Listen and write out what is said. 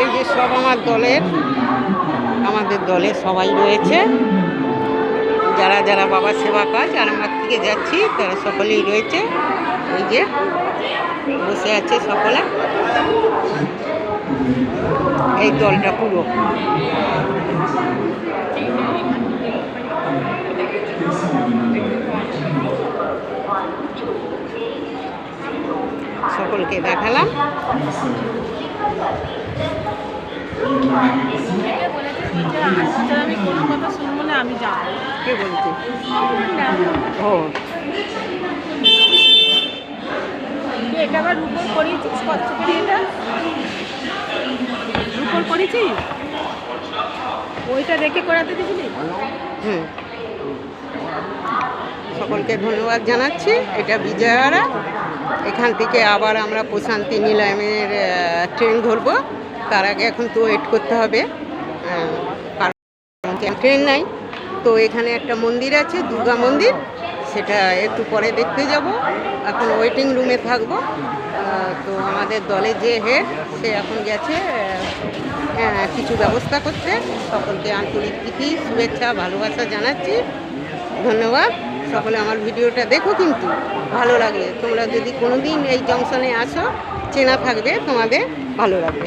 এই যে সব আমার দলের, আমাদের দলে সবাই রয়েছে। যারা যারা বাবার সেবা কাজ আরামবাগ থেকে যাচ্ছি, তারা সকলেই রয়েছে। এই যে বসে আছে সকলে। এই দলটা পুরো। সকলকে দেখালাম। আমি যাব কে বলছে? ও। এটা আবার রুপোর করিয়েছিস এটা রুপোর করেছিস ওইটা দেখে করাতে দিয়েছিলি? হুম সকলকে ধন্যবাদ জানাচ্ছি। এটা বিজয়ারা। এখান থেকে আবার আমরা প্রশান্তি নিলামের ট্রেন ধরবো। তার আগে এখন তো ওয়েট করতে হবে। ট্রেন নাই। তো এখানে একটা মন্দির আছে দুর্গা মন্দির। সেটা একটু পরে দেখতে যাব। এখন ওয়েটিং রুমে থাকব। তো আমাদের দলে যে হেড সে এখন গেছে হ্যাঁ, কিছু ব্যবস্থা করতে সকলকে আন্তরিক প্রীতি শুভেচ্ছা ভালোবাসা জানাচ্ছি। ধন্যবাদ। সকলে আমার ভিডিওটা দেখো কিন্তু, ভালো লাগে। তোমরা যদি কোনো দিন এই জংশনে আসো চেনা থাকবে, তোমাদের ভালো লাগবে।